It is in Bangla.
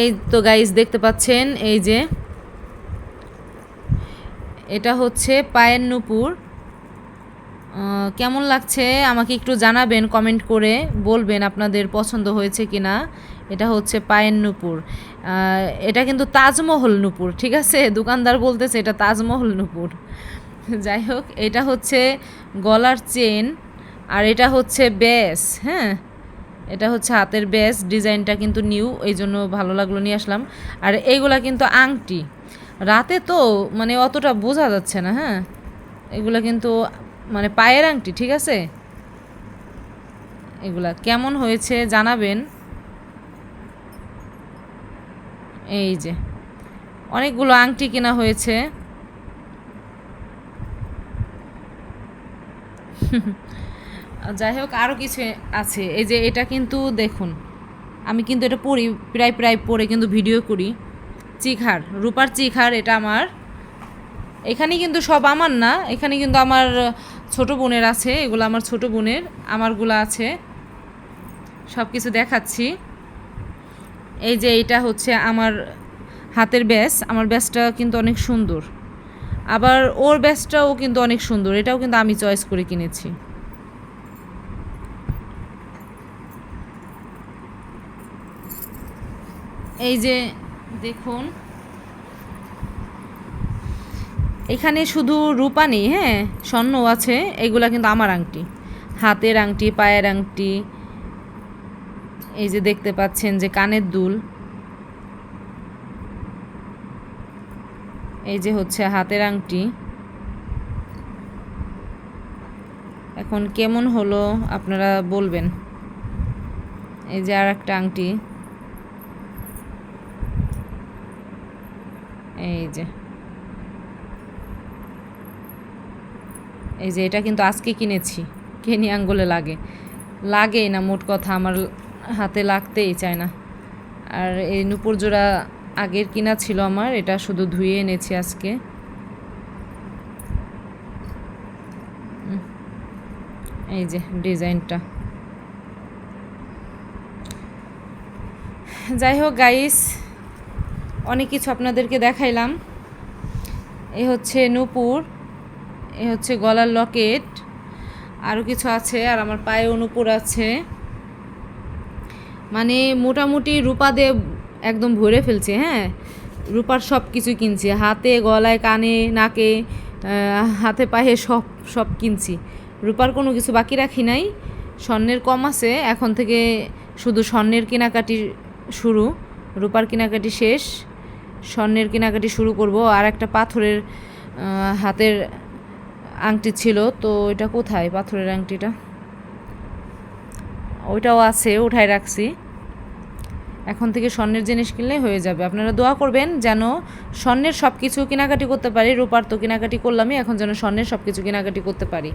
এই তো গাইজ দেখতে পাচ্ছেন, এই যে এটা হচ্ছে পায়ের নুপুর। কেমন লাগছে? আমাকে একটু জানাবেন কমেন্ট করে বলবেন আপনাদের পছন্দ হয়েছে কি না এটা হচ্ছে পায়ের নুপুর। এটা কিন্তু তাজমহল নুপুর, ঠিক আছে? দোকানদার বলতেছে এটা তাজমহল নুপুর। যাই হোক, এটা হচ্ছে গলার চেন আর এটা হচ্ছে ব্যাস হ্যাঁ? এটা হচ্ছে হাতের ব্যাস, ডিজাইনটা কিন্তু নিউ এই জন্য ভালো লাগল, নিয়ে আসলাম। আর এইগুলা কিন্তু আংটি। রাতে তো মানে অতটা বোঝা যাচ্ছে না হ্যাঁ? এগুলা কিন্তু মানে পায়ের আংটি, ঠিক আছে? এগুলা কেমন হয়েছে জানাবেন। এই যে, অনেকগুলো আংটি কেনা হয়েছে। যাই হোক আরও কিছু আছে। এই যে এটা কিন্তু দেখুন, আমি কিন্তু এটা পড়ি, প্রায় প্রায় পরে কিন্তু ভিডিও করি। চিখার রূপার চিখার এটা আমার। এখানে কিন্তু সব আমার না, এখানে কিন্তু আমার ছোট বোনের আছে, এগুলো আমার ছোট বোনের, আমারগুলো আছে। সব কিছু দেখাচ্ছি। এই যে এটা হচ্ছে আমার হাতের ব্যাস, আমার ব্যাসটা কিন্তু অনেক সুন্দর। আবার ওর ব্যাসটাও কিন্তু অনেক সুন্দর, এটাও কিন্তু আমি চয়েস করে কিনেছি। এই যে দেখুন। এখানে শুধু রূপা নেই হ্যাঁ? স্বর্ণ আছে, এগুলা কিন্তু আমার আংটি। হাতের আংটি, পায়ের আংটি। এই যে দেখতে পাচ্ছেন যে কানের দুল। এই যে হচ্ছে হাতের আংটি। এখন কেমন হলো আপনারা বলবেন? এই যে আর একটা আংটি। এই যে। এই যে এটা কিন্তু আজকে কিনেছি। কেনি আঙ্গুলে লাগে। লাগেই না, মোট কথা আমার হাতে লাগতেই চায় না। আর এই নুপুর জোড়া আগের কিনা ছিল আমার, এটা শুধু ধুয়ে এনেছি আজকে। এই যে ডিজাইনটা। যাই হোক গাইস অনেক কিছু আপনাদেরকে দেখাইলাম। এ হচ্ছে নূপুর, এ হচ্ছে গলার লকেট আরও কিছু আছে, আর আমার পায়ে নূপুর আছে। মানে মোটামুটি রূপা দিয়ে একদম ভরে ফেলছে হ্যাঁ? রূপার সব কিছু কিনছি, হাতে, গলায়, কানে, নাকে হাতে, পায়ে সব সব কিনছি। রূপার কোনো কিছু বাকি রাখি নাই, স্বর্ণের কম আছে, এখন থেকে শুধু স্বর্ণের কেনাকাটি শুরু, রূপার কেনাকাটি শেষ। স্বর্ণের কেনাকাটি শুরু করব। আর একটা পাথরের হাতের আংটি ছিল। তো এটা কোথায় পাথরের আংটিটা? ওইটাও আছে, উঠায় রাখছি। এখন থেকে স্বর্ণের জিনিস কিনলে হয়ে যাবে। আপনারা দোয়া করবেন যেন স্বর্ণের সব কিছু কেনাকাটি করতে পারি। রূপার তো কেনাকাটি করলামই, এখন যেন স্বর্ণের সব কিছু কেনাকাটি করতে পারি।